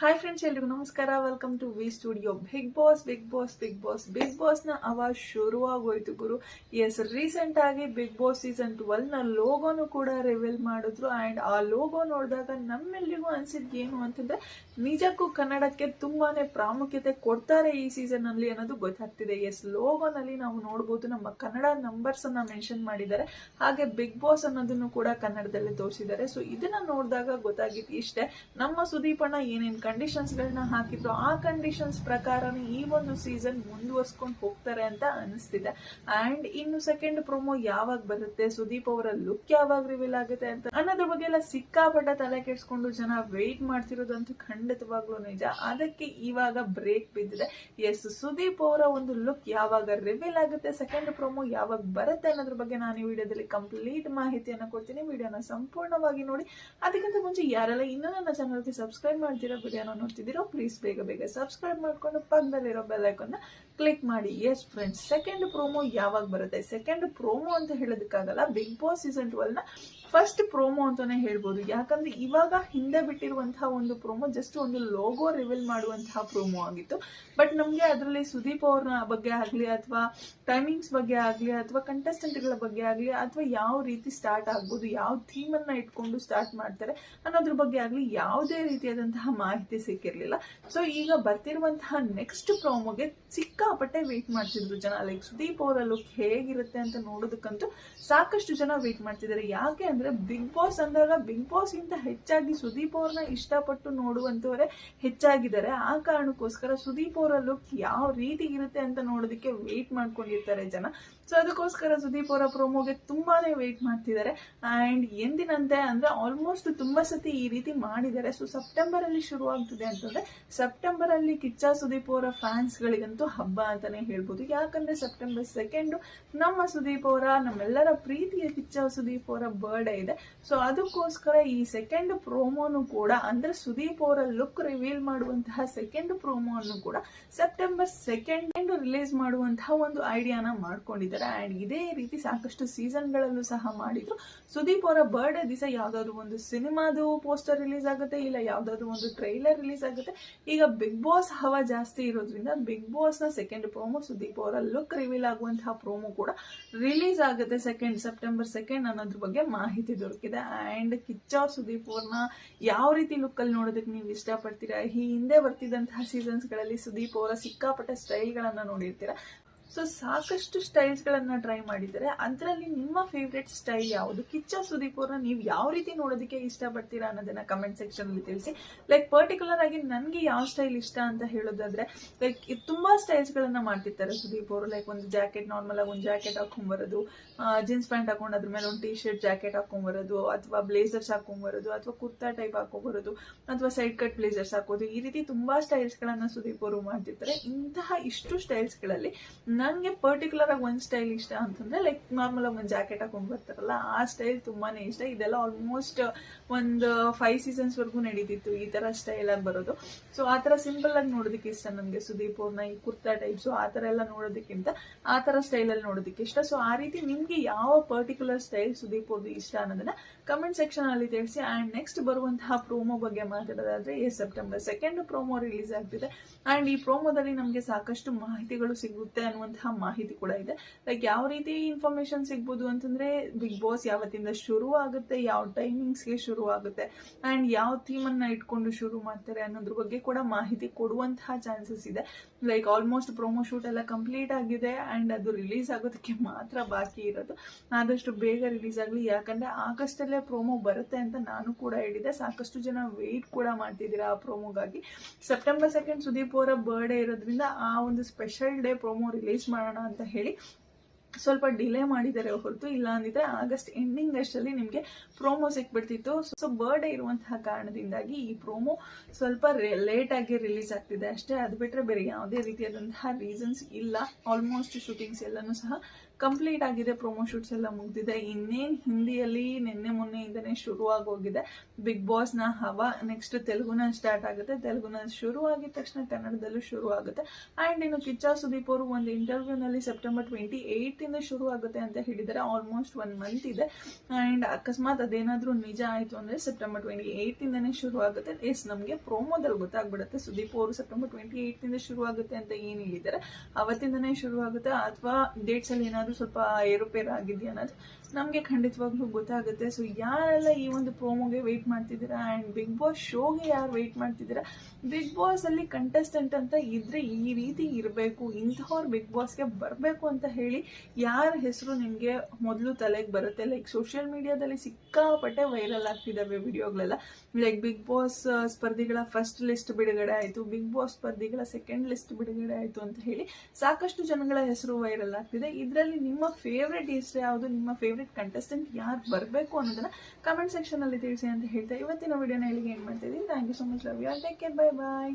Hi friends ಎಲ್ರಿಗೂ ನಮಸ್ಕಾರ. Welcome to V studio Bigg Boss Bigg Boss Bigg Boss Bigg ಬಾಸ್ನ ಅವಾಜ್ ಶುರುವಾಗೋಯ್ತು ಗುರು. ಎಸ್ ರೀಸೆಂಟ್ ಆಗಿ ಬಿಗ್ ಬಾಸ್ ಸೀಸನ್ ಟ್ವೆಲ್ನ ಲೋಗೋನು ಕೂಡ ರಿವೀಲ್ ಮಾಡಿದ್ರು. ಅಂಡ್ ಆ ಲೋಗೋ ನೋಡಿದಾಗ ನಮ್ಮೆಲ್ರಿಗೂ ಅನ್ಸಿದ್ ಏನು ಅಂತಂದ್ರೆ, ನಿಜಕ್ಕೂ ಕನ್ನಡಕ್ಕೆ ತುಂಬಾನೇ ಪ್ರಾಮುಖ್ಯತೆ ಕೊಡ್ತಾರೆ ಈ ಸೀಸನ್ ಅಲ್ಲಿ ಅನ್ನೋದು ಗೊತ್ತಾಗ್ತಿದೆ. ಎಸ್ ಲೋಗೋನಲ್ಲಿ ನಾವು ನೋಡಬಹುದು ನಮ್ಮ ಕನ್ನಡ ನಂಬರ್ಸ್ ಅನ್ನ ಮೆನ್ಷನ್ ಮಾಡಿದ್ದಾರೆ. ಹಾಗೆ ಬಿಗ್ ಬಾಸ್ ಅನ್ನೋದನ್ನು ಕೂಡ ಕನ್ನಡದಲ್ಲಿ ತೋರಿಸಿದ್ದಾರೆ. ಸೊ ಇದನ್ನ ನೋಡಿದಾಗ ಗೊತ್ತಾಗಿತ್ತು ಇಷ್ಟೇ. ನಮ್ಮ ಸುದೀಪಣ್ಣ ಏನೇನ್ ಕಂಡೀಷನ್ಸ್ ಗಳನ್ನ ಹಾಕಿದ್ರು, ಆ ಕಂಡೀಷನ್ಸ್ ಪ್ರಕಾರನೇ ಈ ಒಂದು ಸೀಸನ್ ಮುಂದುವರ್ಸ್ಕೊಂಡು ಹೋಗ್ತಾರೆ ಅಂತ ಅನಿಸ್ತಿದೆ. ಅಂಡ್ ಇನ್ನು ಸೆಕೆಂಡ್ ಪ್ರೊಮೋ ಯಾವಾಗ ಬರುತ್ತೆ, ಸುದೀಪ್ ಅವರ ಲುಕ್ ಯಾವಾಗ ರಿವೀಲ್ ಆಗುತ್ತೆ ಅಂತ ಅನ್ನೋದ್ರ ಬಗ್ಗೆ ಎಲ್ಲ ಸಿಕ್ಕಾಪಟ್ಟ ತಲೆ ಕೆಡ್ಸ್ಕೊಂಡು ಜನ ವೆಯ್ಟ್ ಮಾಡ್ತಿರೋದಂತೂ ಖಂಡಿತವಾಗ್ಲೂ ನಿಜ. ಅದಕ್ಕೆ ಇವಾಗ ಬ್ರೇಕ್ ಬಿದ್ದಿದೆ. ಎಸ್ ಸುದೀಪ್ ಅವರ ಒಂದು ಲುಕ್ ಯಾವಾಗ ರಿವೀಲ್ ಆಗುತ್ತೆ ಸೆಕೆಂಡ್ ಪ್ರೊಮೋ ಯಾವಾಗ ಬರುತ್ತೆ ಅನ್ನೋದ್ರ ಬಗ್ಗೆ ನಾನು ಈ ವಿಡಿಯೋದಲ್ಲಿ ಕಂಪ್ಲೀಟ್ ಮಾಹಿತಿಯನ್ನು ಕೊಡ್ತೀನಿ. ವಿಡಿಯೋನ ಸಂಪೂರ್ಣವಾಗಿ ನೋಡಿ. ಅದಕ್ಕಿಂತ ಮುಂಚೆ ಯಾರೆಲ್ಲ ಇನ್ನೂ ನನ್ನ ಚಾನಲ್ಗೆ ಸಬ್ಸ್ಕ್ರೈಬ್ ಮಾಡ್ತಿರೋ ವಿಡಿಯೋನ ನೋಡ್ತಿದ್ದೀರೋ? ಪ್ಲೀಸ್ ಬೇಗ ಬೇಗ ಸಬ್ಸ್ಕ್ರೈಬ್ ಮಾಡ್ಕೊಂಡು ಪಕ್ಕದಲ್ಲಿರೋ ಬೆಲ್ಲೈಕನ್ನ ಕ್ಲಿಕ್ ಮಾಡಿ ಎಸ್ ಫ್ರೆಂಡ್ಸ್ ಸೆಕೆಂಡ್ ಪ್ರೋಮೋ ಯಾವಾಗ ಬರುತ್ತೆ? ಸೆಕೆಂಡ್ ಪ್ರೋಮೋ ಅಂತ ಹೇಳೋದಕ್ಕಾಗಲ್ಲ ಬಿಗ್ ಬಾಸ್ ಸೀಸನ್ ಟ್ವೆಲ್ನ ಫಸ್ಟ್ ಪ್ರೋಮೋ ಅಂತಾನೆ ಹೇಳ್ಬೋದು. ಯಾಕಂದ್ರೆ ಇವಾಗ ಹಿಂದೆ ಬಿಟ್ಟಿರುವಂತಹ ಒಂದು ಪ್ರೋಮೋ ಜಸ್ಟ್ ಒಂದು ಲೋಗೋ ರಿವೀಲ್ ಮಾಡುವಂತಹ ಪ್ರೋಮೋ ಆಗಿತ್ತು. ಬಟ್ ನಮಗೆ ಅದರಲ್ಲಿ ಸುದೀಪ್ ಅವ್ರ ಬಗ್ಗೆ ಆಗಲಿ ಅಥವಾ ಟೈಮಿಂಗ್ಸ್ ಬಗ್ಗೆ ಆಗಲಿ ಅಥವಾ ಕಂಟೆಸ್ಟೆಂಟ್ಗಳ ಬಗ್ಗೆ ಆಗಲಿ ಅಥವಾ ಯಾವ ರೀತಿ ಸ್ಟಾರ್ಟ್ ಆಗ್ಬೋದು, ಯಾವ ಥೀಮ್ ಅನ್ನ ಇಟ್ಕೊಂಡು ಸ್ಟಾರ್ಟ್ ಮಾಡ್ತಾರೆ ಅನ್ನೋದ್ರ ಬಗ್ಗೆ ಆಗಲಿ ಯಾವುದೇ ರೀತಿಯಾದಂತಹ ಮಾಹಿತಿ ಸಿಕ್ಕಿರಲಿಲ್ಲ. ಸೊ ಈಗ ಬರ್ತಿರುವಂತಹ ನೆಕ್ಸ್ಟ್ ಪ್ರೋಮೋಗೆ ಸಿಕ್ಕಾಪಟ್ಟೆ ವೇಟ್ ಮಾಡ್ತಿದ್ರು ಜನ. ಲೈಕ್ ಸುದೀಪ್ ಅವರ ಲುಕ್ ಹೇಗಿರುತ್ತೆ ಅಂತ ನೋಡೋದಕ್ಕಂತೂ ಸಾಕಷ್ಟು ಜನ ವೇಟ್ ಮಾಡ್ತಿದ್ದಾರೆ. ಯಾಕೆ ಅಂದ್ರೆ ಬಿಗ್ ಬಾಸ್ ಅಂದಾಗ ಬಿಗ್ ಬಾಸ್ ಗಿಂತ ಹೆಚ್ಚಾಗಿ ಸುದೀಪ್ ಅವ್ರನ್ನ ಇಷ್ಟಪಟ್ಟು ನೋಡುವಂತವರೇ ಹೆಚ್ಚಾಗಿದ್ದಾರೆ. ಆ ಕಾರಣಕ್ಕೋಸ್ಕರ ಸುದೀಪ್ ಅವರ ಲುಕ್ ಯಾವ ರೀತಿ ಇರುತ್ತೆ ಅಂತ ನೋಡೋದಕ್ಕೆ ವೇಟ್ ಮಾಡ್ಕೊಂಡಿರ್ತಾರೆ ಜನ. ಸೊ ಅದಕ್ಕೋಸ್ಕರ ಸುದೀಪ್ ಅವರ ಪ್ರೊಮೋಗೆ ತುಂಬಾನೇ ವೇಟ್ ಮಾಡ್ತಿದ್ದಾರೆ. ಅಂಡ್ ಎಂದಿನಂತೆ ಅಂದ್ರೆ ಆಲ್ಮೋಸ್ಟ್ ತುಂಬಾ ಸತಿ ಈ ರೀತಿ ಮಾಡಿದ್ದಾರೆ. ಸೊ ಸೆಪ್ಟೆಂಬರ್ ಅಲ್ಲಿ ಶುರು ಸೆಪ್ಟೆಂಬರಲ್ಲಿ ಅಂತಂದ್ರೆ ಸೆಪ್ಟೆಂಬರ್ ಅಲ್ಲಿ ಕಿಚ್ಚ ಸುದೀಪ್ ಅವರ ಫ್ಯಾನ್ಸ್ ಗಳಿಗಂತೂ ಹಬ್ಬ ಅಂತಾನೆ ಹೇಳ್ಬೋದು. ಯಾಕಂದ್ರೆ ಸೆಪ್ಟೆಂಬರ್ ಸೆಕೆಂಡು ನಮ್ಮ ಸುದೀಪ್ ಅವರ, ನಮ್ಮೆಲ್ಲರ ಪ್ರೀತಿಯ ಕಿಚ್ಚ ಸುದೀಪ್ ಅವರ ಬರ್ಡೇ ಇದೆ. ಸೊ ಅದಕ್ಕೋಸ್ಕರ ಈ ಸೆಕೆಂಡ್ ಪ್ರೋಮೋನು ಕೂಡ, ಅಂದ್ರೆ ಸುದೀಪ್ ಅವರ ಲುಕ್ ರಿವೀಲ್ ಮಾಡುವಂತಹ ಸೆಕೆಂಡ್ ಪ್ರೋಮೋ ಅನ್ನು ಕೂಡ ಸೆಪ್ಟೆಂಬರ್ ಸೆಕೆಂಡ್ ರಿಲೀಸ್ ಮಾಡುವಂತಹ ಒಂದು ಐಡಿಯಾನ ಮಾಡ್ಕೊಂಡಿದ್ದಾರೆ. ಅಂಡ್ ಇದೇ ರೀತಿ ಸಾಕಷ್ಟು ಸೀಸನ್ ಗಳಲ್ಲೂ ಸಹ ಮಾಡಿದ್ರು. ಸುದೀಪ್ ಅವರ ಬರ್ಡೇ ದಿವಸ ಯಾವ್ದಾದ್ರು ಒಂದು ಸಿನಿಮಾದು ಪೋಸ್ಟರ್ ರಿಲೀಸ್ ಆಗುತ್ತೆ, ಇಲ್ಲ ಯಾವ್ದಾದ್ರು ಒಂದು ಟ್ರೈಲರ್ ರಿಲೀಸ್ ಆಗುತ್ತೆ. ಈಗ ಬಿಗ್ ಬಾಸ್ ಹವಾ ಜಾಸ್ತಿ ಇರೋದ್ರಿಂದ ಬಿಗ್ ಬಾಸ್ನ ಸೆಕೆಂಡ್ ಪ್ರೋಮೋ ಸುದೀಪ್ ಅವರ ಲುಕ್ ರಿವೀಲ್ ಆಗುವಂತಹ ಪ್ರೋಮೋ ಕೂಡ ರಿಲೀಸ್ ಆಗುತ್ತೆ ಸೆಕೆಂಡ್ ಸೆಪ್ಟೆಂಬರ್ ಸೆಕೆಂಡ್ ಅನ್ನೋದ್ರ ಬಗ್ಗೆ ಮಾಹಿತಿ ದೊರಕಿದೆ. ಆ್ಯಂಡ್ ಕಿಚ್ಚ ಸುದೀಪ್ ಅವ್ರನ್ನ ಯಾವ ರೀತಿ ಲುಕ್ಕಲ್ಲಿ ನೋಡೋದಕ್ಕೆ ನೀವು ಇಷ್ಟಪಡ್ತೀರಾ? ಈ ಹಿಂದೆ ಬರ್ತಿದ್ದಂತಹ ಸೀಸನ್ಸ್ಗಳಲ್ಲಿ ಸುದೀಪ್ ಅವರ ಸಿಕ್ಕಾಪಟ್ಟೆ ಸ್ಟೈಲ್ಗಳನ್ನು ನೋಡಿರ್ತೀರ? ಸೊ ಸಾಕಷ್ಟು ಸ್ಟೈಲ್ಸ್ ಗಳನ್ನ ಟ್ರೈ ಮಾಡಿದ್ದಾರೆ ಅದರಲ್ಲಿ ನಿಮ್ಮ ಫೇವ್ರೆಟ್ ಸ್ಟೈಲ್ ಯಾವುದು? ಕಿಚ್ಚ ಸುದೀಪ್ ನೀವು ಯಾವ ರೀತಿ ನೋಡೋದಕ್ಕೆ ಇಷ್ಟಪಡ್ತೀರಾ ಅನ್ನೋದನ್ನ ಕಮೆಂಟ್ ಸೆಕ್ಷನ್ ಅಲ್ಲಿ ತಿಳಿಸಿ. ಲೈಕ್ ಪರ್ಟಿಕ್ಯುಲರ್ ಆಗಿ ನನಗೆ ಯಾವ ಸ್ಟೈಲ್ ಇಷ್ಟ ಅಂತ ಹೇಳೋದಾದ್ರೆ ಲೈಕ್ ತುಂಬಾ ಸ್ಟೈಲ್ಸ್ ಗಳನ್ನ ಮಾಡ್ತಿರ್ತಾರೆ ಸುದೀಪ್ ಅವರು ಲೈಕ್ ಒಂದು ಜಾಕೆಟ್ ನಾರ್ಮಲ್ ಆಗಿ ಒಂದು ಜಾಕೆಟ್ ಹಾಕೊಂಡ್ಬರೋದು ಜೀನ್ಸ್ ಪ್ಯಾಂಟ್ ಹಾಕೊಂಡು ಅದ್ರ ಮೇಲೆ ಒಂದು ಟಿ ಶರ್ಟ್ ಜಾಕೆಟ್ ಹಾಕೊಂಡ್ಬರೋದು ಅಥವಾ ಬ್ಲೇಸರ್ಸ್ ಹಾಕೊಂಡ್ಬರೋದು ಅಥವಾ ಕುರ್ತಾ ಟೈಪ್ ಹಾಕೊಂಡ್ಬರೋದು ಅಥವಾ ಸೈಡ್ ಕಟ್ ಬ್ಲೇಸರ್ಸ್ ಹಾಕೋದು, ಈ ರೀತಿ ತುಂಬಾ ಸ್ಟೈಲ್ಸ್ ಗಳನ್ನ ಸುದೀಪ್ ಅವರು ಮಾಡ್ತಿರ್ತಾರೆ. ಇಂತಹ ಇಷ್ಟು ಸ್ಟೈಲ್ಸ್ಗಳಲ್ಲಿ ನನಗೆ ಪರ್ಟಿಕ್ಯುಲರ್ ಆಗಿ ಒಂದು ಸ್ಟೈಲ್ ಇಷ್ಟ ಅಂತಂದ್ರೆ ಲೈಕ್ ನಾರ್ಮಲ್ ಆಗಿ ಒಂದು ಜಾಕೆಟ್ ಹಾಕೊಂಡು ಬರ್ತಾರಲ್ಲ, ಆ ಸ್ಟೈಲ್ ತುಂಬಾನೇ ಇಷ್ಟ. ಇದೆಲ್ಲ ಆಲ್ಮೋಸ್ಟ್ ಒಂದು ಫೈವ್ ಸೀಸನ್ಸ್ ವರ್ಗೂ ನಡೀತಿತ್ತು ಈ ತರ ಸ್ಟೈಲ್ ಆಗಿ ಬರೋದು. ಸೊ ಆ ಥರ ಸಿಂಪಲ್ ಆಗಿ ನೋಡೋದಕ್ಕೆ ಇಷ್ಟ ನನಗೆ ಸುದೀಪ್ ಅವ್ರನ್ನ ಈ ಕುರ್ತಾ ಟೈಪ್ಸು ಆ ಥರ ಎಲ್ಲ ನೋಡೋದಕ್ಕಿಂತ ಆ ಥರ ಸ್ಟೈಲ್ ಅಲ್ಲಿ ನೋಡೋದಕ್ಕೆ ಇಷ್ಟ. ಸೊ ಆ ರೀತಿ ನಿಮಗೆ ಯಾವ ಪರ್ಟಿಕ್ಯುಲರ್ ಸ್ಟೈಲ್ ಸುದೀಪ್ ಅವ್ರದ್ದು ಇಷ್ಟ ಅನ್ನೋದನ್ನ ಕಮೆಂಟ್ ಸೆಕ್ಷನ್ ಅಲ್ಲಿ ತಿಳಿಸಿ. ಆ್ಯಂಡ್ ನೆಕ್ಸ್ಟ್ ಬರುವಂತಹ ಪ್ರೋಮೋ ಬಗ್ಗೆ ಮಾತಾಡೋದಾದ್ರೆ, ಈ ಸೆಪ್ಟೆಂಬರ್ ಸೆಕೆಂಡ್ ಪ್ರೋಮೋ ರಿಲೀಸ್ ಆಗ್ತಿದೆ. ಅಂಡ್ ಈ ಪ್ರೋಮೋದಲ್ಲಿ ನಮಗೆ ಸಾಕಷ್ಟು ಮಾಹಿತಿಗಳು ಸಿಗುತ್ತೆ ಅನ್ನುವಂತಹ ಮಾಹಿತಿ ಕೂಡ ಇದೆ. ಲೈಕ್ ಯಾವ ರೀತಿ ಇನ್ಫಾರ್ಮೇಶನ್ ಸಿಗ್ಬೋದು ಅಂತಂದ್ರೆ ಬಿಗ್ ಬಾಸ್ ಯಾವತ್ತಿಂದ ಶುರು ಆಗುತ್ತೆ, ಯಾವ ಟೈಮಿಂಗ್ಸ್ಗೆ ಶುರು ಆಗುತ್ತೆ ಆ್ಯಂಡ್ ಯಾವ ಥೀಮನ್ನು ಇಟ್ಕೊಂಡು ಶುರು ಮಾಡ್ತಾರೆ ಅನ್ನೋದ್ರ ಬಗ್ಗೆ ಕೂಡ ಮಾಹಿತಿ ಕೊಡುವಂತಹ ಚಾನ್ಸಸ್ ಇದೆ. ಲೈಕ್ ಆಲ್ಮೋಸ್ಟ್ ಪ್ರೋಮೋ ಶೂಟ್ ಎಲ್ಲ ಕಂಪ್ಲೀಟ್ ಆಗಿದೆ ಆ್ಯಂಡ್ ಅದು ರಿಲೀಸ್ ಆಗೋದಕ್ಕೆ ಮಾತ್ರ ಬಾಕಿ ಇರೋದು. ಆದಷ್ಟು ಬೇಗ ರಿಲೀಸ್ ಆಗಲಿ. ಯಾಕಂದ್ರೆ ಆಗಸ್ಟಲ್ಲೇ ಪ್ರೋಮೋ ಬರುತ್ತೆ ಅಂತ ನಾನು ಕೂಡ ಹೇಳಿದೆ. ಸಾಕಷ್ಟು ಜನ ವೆಯ್ಟ್ ಕೂಡ ಮಾಡ್ತಿದ್ದೀರಾ ಆ ಪ್ರೋಮೋಗಾಗಿ ಸೆಪ್ಟೆಂಬರ್ ಸೆಕೆಂಡ್ ಸುದೀಪ್ ಅವರ ಬರ್ಡೇ ಇರೋದ್ರಿಂದ ಆ ಒಂದು ಸ್ಪೆಷಲ್ ಡೇ ಪ್ರೋಮೋ ರಿಲೀಸ್ ಮಾಡೋಣ ಅಂತ ಹೇಳಿ ಸ್ವಲ್ಪ ಡಿಲೇ ಮಾಡಿದ್ದಾರೆ ಹೊರತು ಇಲ್ಲ ಅಂದಿದ್ರೆ ಆಗಸ್ಟ್ ಎಂಡಿಂಗ್ ಅಷ್ಟಲ್ಲಿ ನಿಮಗೆ ಪ್ರೋಮೋ ಸಿಕ್ಬಿಡ್ತಿತ್ತು. ಸೊ ಬರ್ಡೇ ಇರುವಂತಹ ಕಾರಣದಿಂದಾಗಿ ಈ ಪ್ರೋಮೋ ಸ್ವಲ್ಪ ಲೇಟ್ ಆಗಿ ರಿಲೀಸ್ ಆಗ್ತಿದೆ ಅಷ್ಟೇ. ಅದು ಬಿಟ್ಟರೆ ಬೇರೆ ಯಾವುದೇ ರೀತಿಯಾದಂತಹ ರೀಸನ್ಸ್ ಇಲ್ಲ. ಆಲ್ಮೋಸ್ಟ್ ಶೂಟಿಂಗ್ಸ್ ಎಲ್ಲನೂ ಸಹ ಕಂಪ್ಲೀಟ್ ಆಗಿದೆ ಪ್ರೊಮೋ ಶೂಟ್ಸ್ ಎಲ್ಲ ಮುಗಿದಿದೆ. ಇನ್ನೇನು ಹಿಂದಿಯಲ್ಲಿ ನಿನ್ನೆ ಮೊನ್ನೆಯಿಂದನೇ ಶುರು ಹೋಗಿದೆ. ಬಿಗ್ ಬಾಸ್ನ ಹವಾ ನೆಕ್ಸ್ಟ್ ತೆಲುಗುನ ಸ್ಟಾರ್ಟ್ ಆಗುತ್ತೆ. ತೆಲುಗುನ ಶುರು ಆಗಿದ ತಕ್ಷಣ ಕನ್ನಡದಲ್ಲೂ ಶುರು ಆಗುತ್ತೆ. ಆ್ಯಂಡ್ ಇನ್ನು ಕಿಚ್ಚ ಸುದೀಪ್ ಅವರು ಒಂದು ಇಂಟರ್ವ್ಯೂನಲ್ಲಿ ಸೆಪ್ಟೆಂಬರ್ ಟ್ವೆಂಟಿ ಏಯ್ಟಿಂದ ಶುರು ಆಗುತ್ತೆ ಅಂತ ಹೇಳಿದ್ದಾರೆ. ಆಲ್ಮೋಸ್ಟ್ ಒನ್ ಮಂತ್ ಇದೆ. ಆ್ಯಂಡ್ ಅಕಸ್ಮಾತ್ ಅದೇನಾದರೂ ನಿಜ ಆಯಿತು ಅಂದರೆ ಸೆಪ್ಟೆಂಬರ್ ಟ್ವೆಂಟಿ ಏಯ್ಟಿಂದನೇ ಶುರು ಆಗುತ್ತೆ. ಎಸ್ ನಮಗೆ ಪ್ರೋಮೋದಲ್ಲಿ ಗೊತ್ತಾಗ್ಬಿಡುತ್ತೆ. ಸುದೀಪ್ ಅವರು ಸೆಪ್ಟೆಂಬರ್ ಟ್ವೆಂಟಿ ಏಯ್ಟಿಂದ ಶುರು ಆಗುತ್ತೆ ಅಂತ ಏನು ಹೇಳಿದ್ದಾರೆ? ಅವತ್ತಿಂದನೇ ಶುರು ಆಗುತ್ತೆ. ಅಥವಾ ಡೇಟ್ಸಲ್ಲಿ ಏನಾದರೂ ಸ್ವಲ್ಪ ಏರುಪೇರು ಆಗಿದೆಯಾ ಅನ್ನೋದು ನಮಗೆ ಖಂಡಿತವಾಗ್ಲೂ ಗೊತ್ತಾಗುತ್ತೆ. ಸೊ ಯಾರೆಲ್ಲ ಈ ಒಂದು ಪ್ರೋಮೋಗೆ ವೆಯ್ಟ್ ಮಾಡ್ತಿದ್ದೀರಾ ಆ್ಯಂಡ್ ಬಿಗ್ ಬಾಸ್ ಶೋಗೆ ಯಾರು ವೆಯ್ಟ್ ಮಾಡ್ತಿದ್ದೀರಾ ಬಿಗ್ ಬಾಸಲ್ಲಿ ಕಂಟೆಸ್ಟೆಂಟ್ ಅಂತ ಇದ್ದರೆ ಈ ರೀತಿ ಇರಬೇಕು, ಇಂಥವ್ರು ಬಿಗ್ ಬಾಸ್ಗೆ ಬರಬೇಕು ಅಂತ ಹೇಳಿ ಯಾರ ಹೆಸರು ನಿಮಗೆ ಮೊದಲು ತಲೆಗೆ ಬರುತ್ತೆ? ಲೈಕ್ ಸೋಷಿಯಲ್ ಮೀಡಿಯಾದಲ್ಲಿ ಸಿಕ್ಕಾಪಟ್ಟೆ ವೈರಲ್ ಆಗ್ತಿದ್ದಾವೆ ವಿಡಿಯೋಗಳೆಲ್ಲ ಲೈಕ್ ಬಿಗ್ ಬಾಸ್ ಸ್ಪರ್ಧಿಗಳ ಫಸ್ಟ್ ಲಿಸ್ಟ್ ಬಿಡುಗಡೆ ಆಯಿತು ಬಿಗ್ ಬಾಸ್ ಸ್ಪರ್ಧಿಗಳ ಸೆಕೆಂಡ್ ಲಿಸ್ಟ್ ಬಿಡುಗಡೆ ಆಯಿತು ಅಂತ ಹೇಳಿ ಸಾಕಷ್ಟು ಜನಗಳ ಹೆಸರು ವೈರಲ್ ಆಗ್ತಿದೆ. ಇದರಲ್ಲಿ ನಿಮ್ಮ ಫೇವ್ರೆಟ್ ಇಷ್ಟ ಯಾವುದು, ನಿಮ್ಮ ಫೇವ್ರೆಟ್ ಕಂಟೆಸ್ಟೆಂಟ್ ಯಾರು ಬರಬೇಕು ಅನ್ನೋದನ್ನ ಕಮೆಂಟ್ ಸೆಕ್ಷನಲ್ಲಿ ತಿಳಿಸಿ ಅಂತ ಹೇಳ್ತಾ ಇವತ್ತಿನ ವಿಡಿಯೋನ ಇಲ್ಲಿಗೆ ಏನು ಮಾಡ್ತಾ ಇದ್ದೀನಿ. Thank you so much love you are take care bye bye